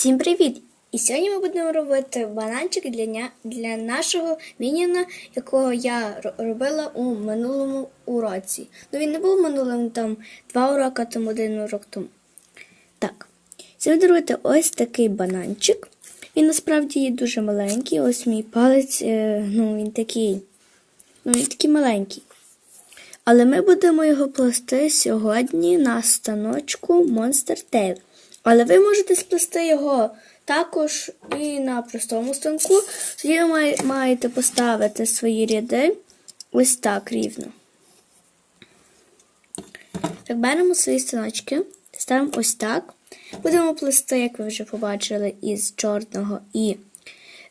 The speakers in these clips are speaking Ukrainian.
Всім привіт! І сьогодні ми будемо робити бананчик для, для нашого мініна, якого я робила у минулому уроці. Ну він не був минулим там два уроки, там один урок тому. Так, сьогодні робити ось такий бананчик. Він насправді є дуже маленький. Ось мій палець, е, ну він такий, ну він такий маленький. Але ми будемо його плести сьогодні на станочку Monster Tail. Але ви можете сплести його також і на простому станку. Тоді ви маєте поставити свої ряди ось так рівно. Так, беремо свої станочки, ставимо ось так. Будемо плести, як ви вже побачили, із чорного і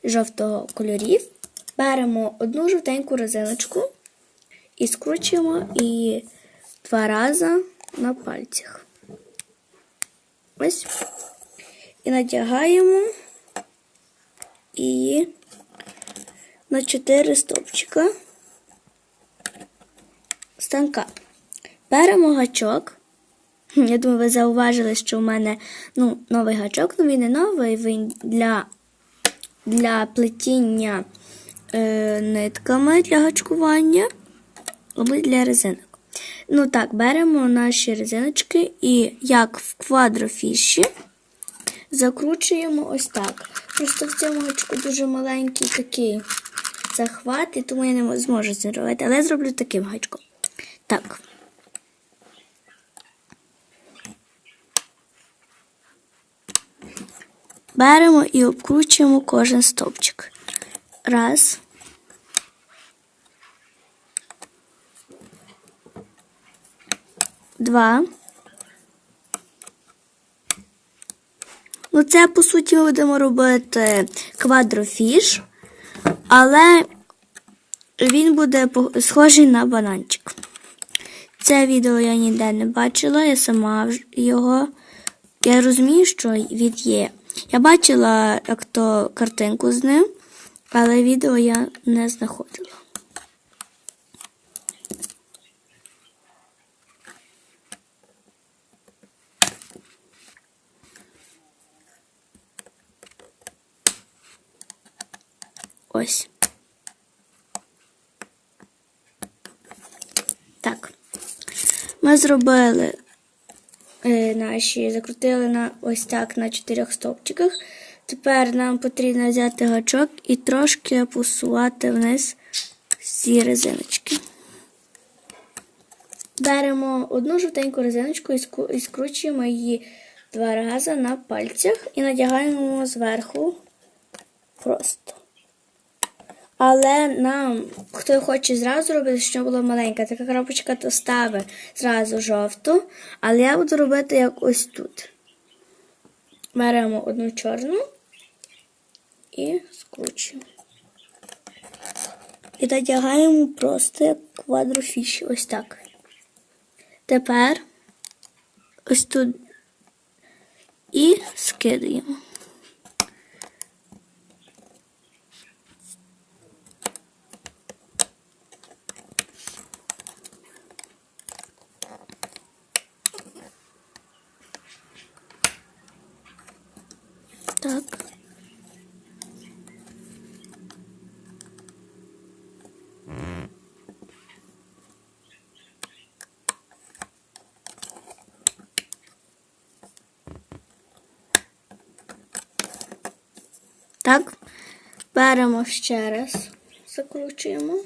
жовтого кольорів. Беремо одну жовтеньку резиночку і скручуємо її два рази на пальцях. Ось. І надягаємо її на 4 стовпчика станка. Беремо гачок. Я думаю, ви зауважили, що у мене ну, новий гачок, ну він не новий, він для, для плетіння е, нитками для гачкування або для резинок. Ну так, беремо наші резиночки і як в квадрофіші закручуємо ось так. Просто в цьому гачку дуже маленький такий захват, і тому я не зможу це робити, але я зроблю таким гачком. Так. Беремо і обкручуємо кожен стовпчик. Раз. Два. Ну, це, по суті, ми будемо робити квадрофіш, але він буде схожий на бананчик. Це відео я ніде не бачила, я сама його. Я розумію, що він є. Я бачила як то картинку з ним, але відео я не знаходила. Ось. Так. Ми зробили е, наші, закрутили на ось так на чотирьох стовпчиках. Тепер нам потрібно взяти гачок і трошки посувати вниз всі резиночки. Беремо одну жовтеньку резиночку і скручуємо її два рази на пальцях і надягаємо зверху просто. Але нам, хто хоче зразу робити, щоб було маленька, така коробочка, то ставить зразу жовту. Але я буду робити як ось тут. Беремо одну чорну і скручуємо. І надягаємо просто як квадрофіші. Ось так. Тепер ось тут і скидаємо. Так. Так. Беремо ще раз, закручуємо.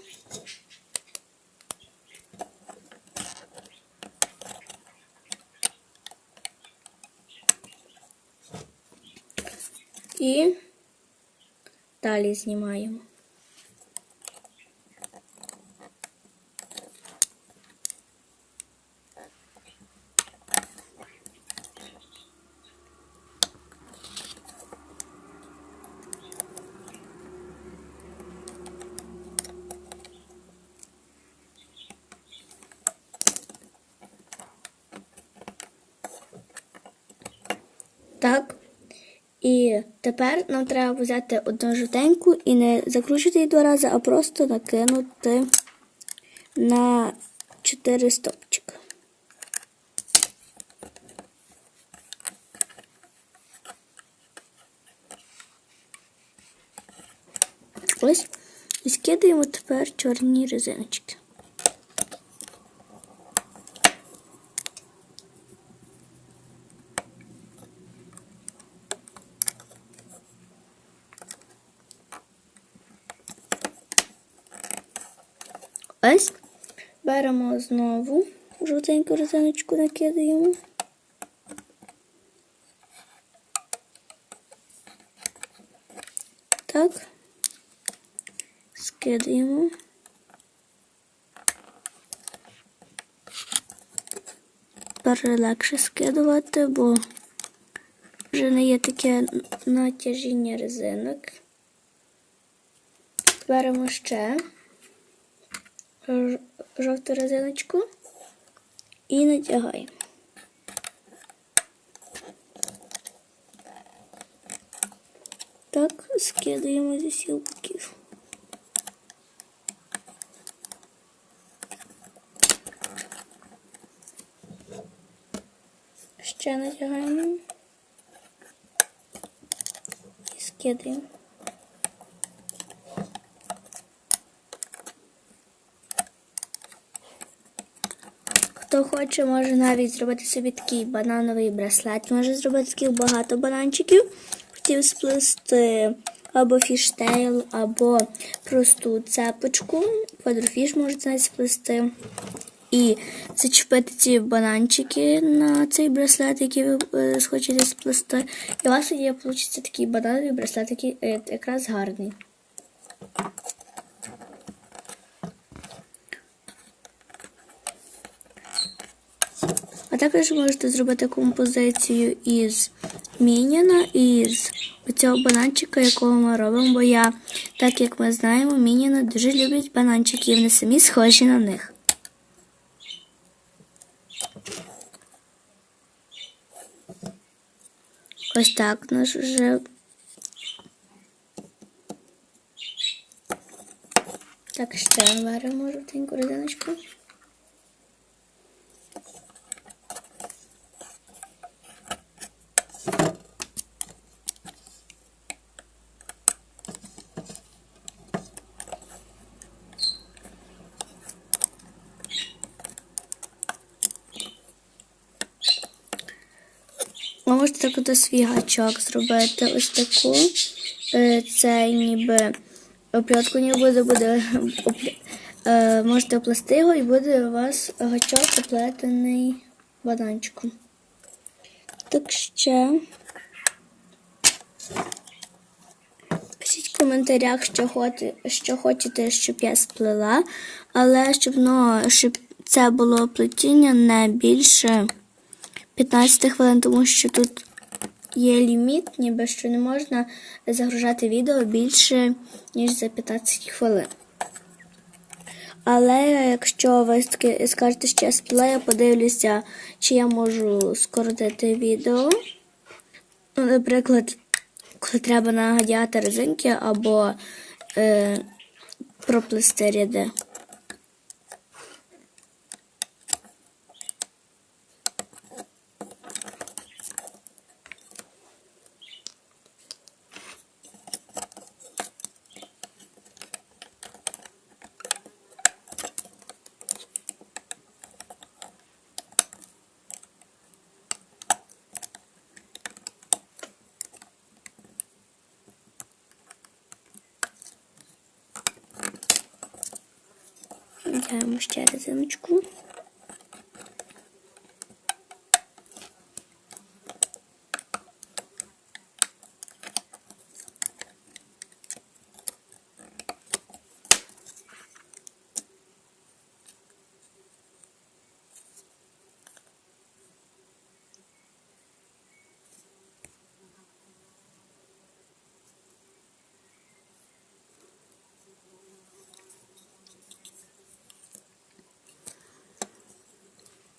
І далі знімаємо. Так. І тепер нам треба взяти одну жовтеньку і не закручити її два рази, а просто накинути на 4 стопчика. Ось. І скидаємо тепер чорні резиночки. Беремо знову жовтеньку резиночку, накидаємо. Так. Скидаємо. Тепер легше скидувати, бо вже не є таке натяжіння резинок. Беремо ще ж- жовту резиночку і натягаємо. Так, скидаємо зі всіх боків. Ще натягаємо і скидаємо. Хто хоче, може навіть зробити собі такий банановий браслет. Може зробити таких багато бананчиків. Хотів сплести або фіштейл, або просту цепочку. Квадрофіш можете навіть сплести. І зачепити ці бананчики на цей браслет, який ви е, хочете сплести. І у вас тоді вийде такий банановий браслет, який е, якраз гарний. Також можете зробити композицію із мініна із цього бананчика, якого ми робимо, бо я, так як ми знаємо, мініна дуже люблять бананчики, і вони самі схожі на них. Ось так наш вже. Так, ще варимо жовтеньку резиночку. Ви можете так от свій гачок зробити ось таку. Е, Це ніби оплятку не буде, буде е, можете оплести його і буде у вас гачок оплетений бананчиком. Так ще. Пишіть в коментарях, що, хоти, що хочете, щоб я сплела, але щоб, ну, щоб це було плетіння не більше 15 хвилин, тому що тут є ліміт, ніби що не можна загружати відео більше, ніж за 15 хвилин. Але якщо ви скажете, що я я подивлюся, чи я можу скоротити відео. Ну, наприклад, коли треба нагадяти резинки або е, проплести ряди. Натягуємо ще резиночку.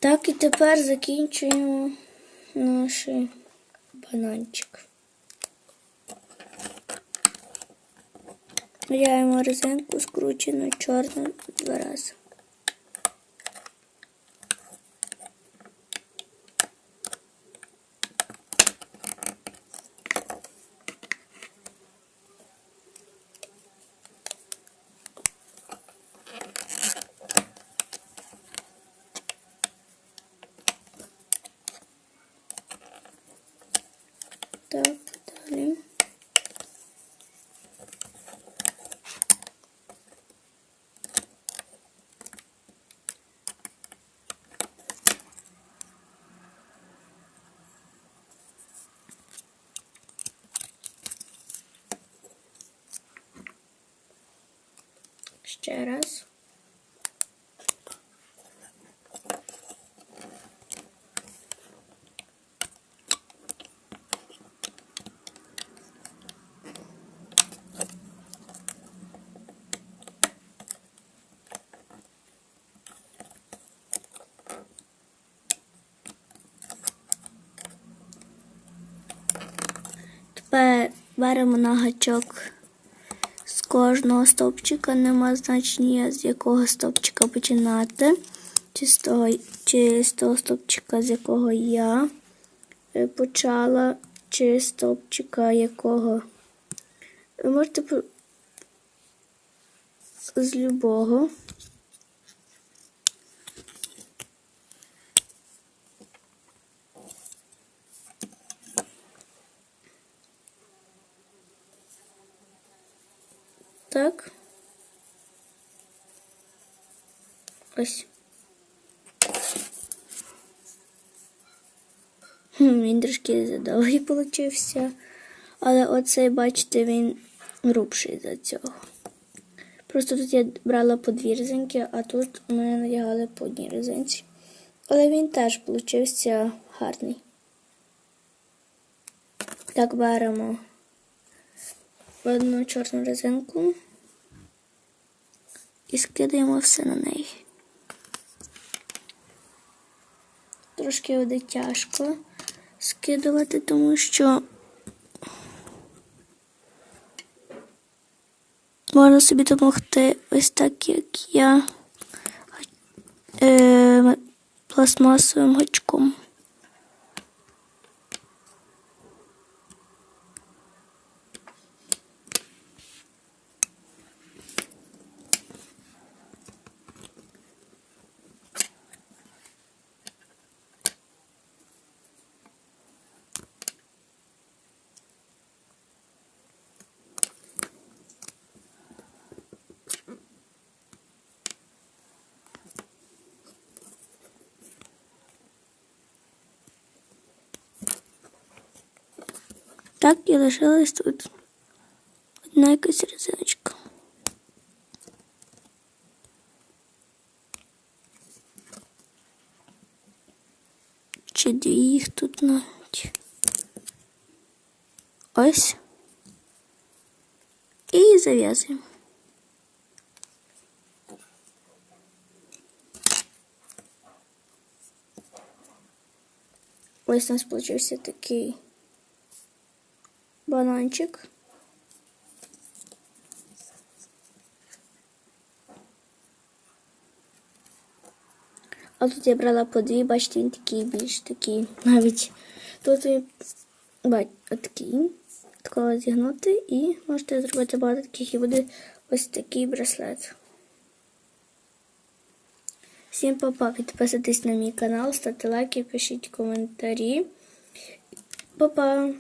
Так, і тепер закінчуємо наш бананчик. Міряємо резинку скручену чорну два рази. Ще раз. Тепер беремо на гачок кожного стовпчика, нема значення, з якого стовпчика починати, чи з того, чи з того стовпчика, з якого я е, почала, чи з стовпчика, якого. Ви можете з любого. Так. Ось. Він трошки задовгий получився. Але оцей, бачите, він грубший за цього. Просто тут я брала по дві резинки, а тут ми надягали по одній резинці. Але він теж получився гарний. Так, беремо одну чорну резинку і скидаємо все на неї. Трошки буде тяжко скидувати, тому що можна собі допомогти ось так, як я е, пластмасовим гачком. Так і лишилась тут одна якась резиночка. Чи дві їх тут навіть. Ось. І зав'язуємо. Ось у нас получився такий бананчик. А тут я брала по дві, бачите, він такий більш такий. Навіть тут він бач, отакий. Такого зігнути і можете зробити багато таких і буде ось такий браслет. Всім па-па, підписуйтесь на мій канал, ставте лайки, пишіть коментарі. Па-па!